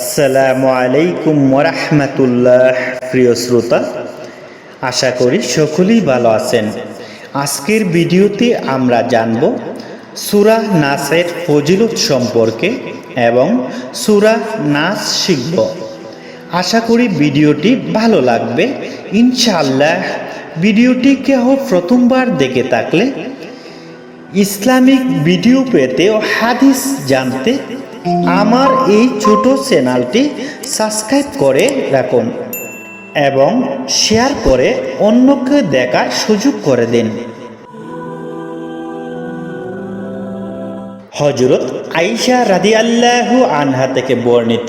আসসালামু আলাইকুম ওরহমতুল্লাহ প্রিয় শ্রোতা, আশা করি সকলেই ভালো আছেন। আজকের ভিডিওতে আমরা জানব সুরা নাসের ফজিলত সম্পর্কে এবং সুরা নাচ শিখব। আশা করি ভিডিওটি ভালো লাগবে। ইনশাআল্লাহ, ভিডিওটি কেহ প্রথমবার দেখে থাকলে ইসলামিক ভিডিও পেতে ও হাদিস জানতে আমার এই ছোট চ্যানেলটি সাবস্ক্রাইব করে রাখুন এবং শেয়ার করে অন্যকে দেখার সুযোগ করে দিন। হজরত আইসা রাদি আল্লাহু আনহা থেকে বর্ণিত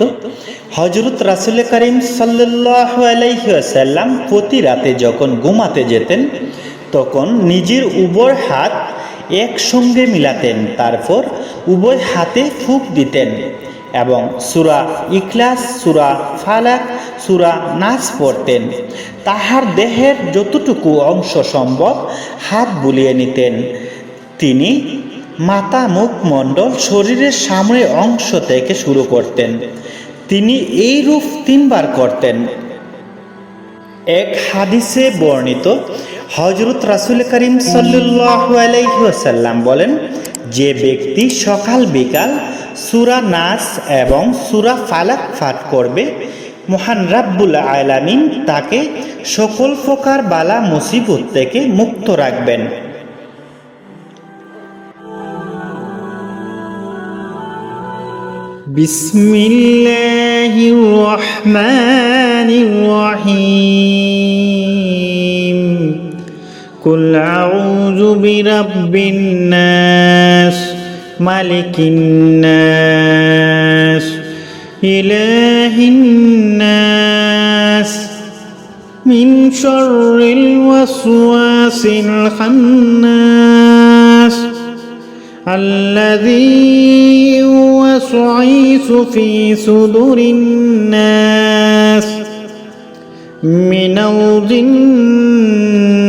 হজরত রাসুল করিম সাল্লাহ আলাইসাল্লাম প্রতি রাতে যখন ঘুমাতে যেতেন, তখন নিজের উবর হাত একসঙ্গে মিলাতেন। তারপর উভয় হাতে ফুক দিতেন এবং সুরা ইখলাস, সুরা ফালাক, সুরা নাচ পড়তেন। তাহার দেহের যতটুকু অংশ সম্ভব হাত বুলিয়ে নিতেন। তিনি মাথা মুখ মণ্ডল শরীরের সামনে অংশ থেকে শুরু করতেন। তিনি এই রূপ তিনবার করতেন। এক হাদিসে বর্ণিত হজরত রাসুল করিম সাল্লাসাল্লাম বলেন, যে ব্যক্তি সকাল বিকাল সুরা নাস এবং সুরা ফালাক ফাট করবে, মহান রাব্বুল আয়লামিন তাকে সকল প্রকার বালা মুসিবত থেকে মুক্ত রাখবেন। বিসমিল্লাহির রহমানির রহিম। قل أعوذ برب الناس ملك الناس إله الناس من شر الوسواس الخناس الذي يوسوس في صدور الناس من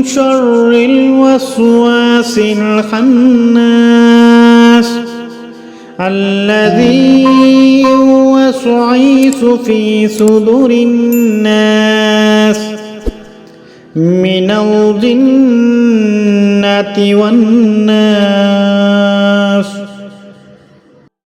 من شر الوسواس الخناس الذي يوسوس في صدور الناس من الجنة والناس